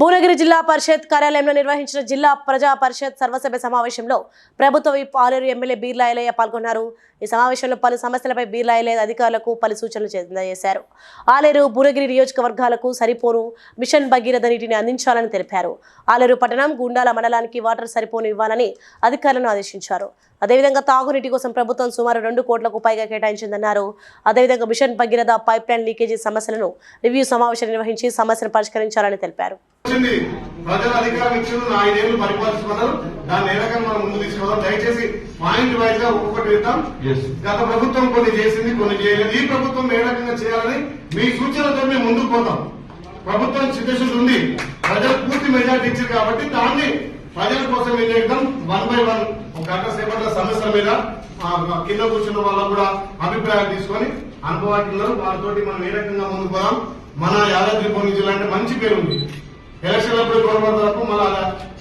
భువనగిరి జిల్లా పరిషత్ కార్యాలయంలో నిర్వహించిన జిల్లా ప్రజా పరిషత్ సర్వసభ్య సమావేశంలో ప్రభుత్వ విప్ ఆలేరు ఎమ్మెల్యే బీర్లాయలయ్య పాల్గొన్నారు. ఈ సమావేశంలో పలు సమస్యలపై బీర్లా అధికారులకు పలు సూచనలు చేశారు. ఆలేరు భువనగిరి నియోజకవర్గాలకు సరిపోను మిషన్ భగీరథ నీటిని అందించాలని తెలిపారు. ఆలేరు పట్టణం గుండాల మండలానికి వాటర్ సరిపోను ఇవ్వాలని అధికారులను ఆదేశించారు. అదేవిధంగా తాగునీటి కోసం ప్రభుత్వం సుమారు రెండు కోట్లకు పైగా కేటాయించిందన్నారు. అదేవిధంగా mission Bhagiratha pipeline leakage సమస్యలను రివ్యూ సమావేశం నిర్వహించి సమస్యను పరిష్కరించాలని తెలిపారు. ప్రజల గత ప్రభుత్వం కొన్ని చేసింది కొన్ని చేయలేదు. ఈ ప్రభుత్వం ఏ రకంగా చేయాలని మీ సూచనలతో మేము ముందుకు పోతాం. ప్రభుత్వం సిద్ధశుద్ధి ఉంది. ప్రజలకు పూర్తి మెజార్టీ ఇచ్చారు కాబట్టి దాన్ని ప్రజల కోసం ఏం చేయడం వన్ బై వన్ ఒక గంట సేపట్ల సమస్యల మీద కింద కూర్చున్న వాళ్ళ కూడా అభిప్రాయాలు తీసుకొని అనుభవాలు వారితోటి మనం ఏ రకంగా ముందుకు పోదాం? మన యాదాద్రి భువనగిరి జిల్లా అంటే మంచి పేరు ఉంది ఎలక్షన్ అప్పుడు మన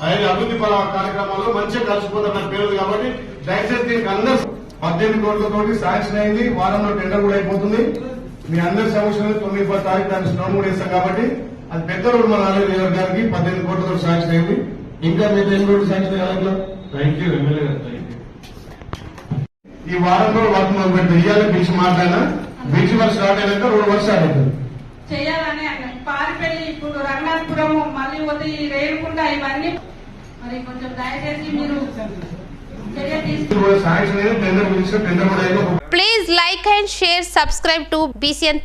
మళ్ళీ అభివృద్ధి పర- కార్యక్రమాల్లో మంచిగా కలిసిపోతున్న పేరు కాబట్టి దయచేసి దీనికి అందరూ పద్దెనిమిది కోట్లతోటి శాంక్షన్ అయింది. వారంలో టెండర్ కూడా అయిపోతుంది. మీ అందరి సమస్యలు తొమ్మిది పది తారీఖు దాన్ని స్టోన్ కూడా కాబట్టి అది పెద్ద రోడ్డు మన ఆలయ నియోజకవర్గానికి పద్దెనిమిది కోట్లతో శాంక్షన్ అయింది. ఇంకా మీరు ఎన్ని రోడ్డు శాంక్షన్ కాలంలో థ్యాంక్ యూ ఎమ్మెల్యే గారు థ్యాంక్ యూ ఈ వారంలో వర్క్ మొదలు ఇయ్యాలి బీచ్ మాట్లాడినా. బీచ్ వర్క్ స్టార్ట్ అయినాక రోడ్ వర్క్ స్టార్ట్ అవుతుంది. చేయాలని పారిపల్లి ఇప్పుడు రంగనాథపురం మళ్ళీ ఈ రేణుకుంట ఇవన్నీ. మరి కొంచెం దయచేసి మీరు చర్య తీసుకు ఇది కూడా శాంక్షన్ అయింది టెండర్ పిలిచిన టెండర్ కూడా అయింది Please like and share, subscribe to BCN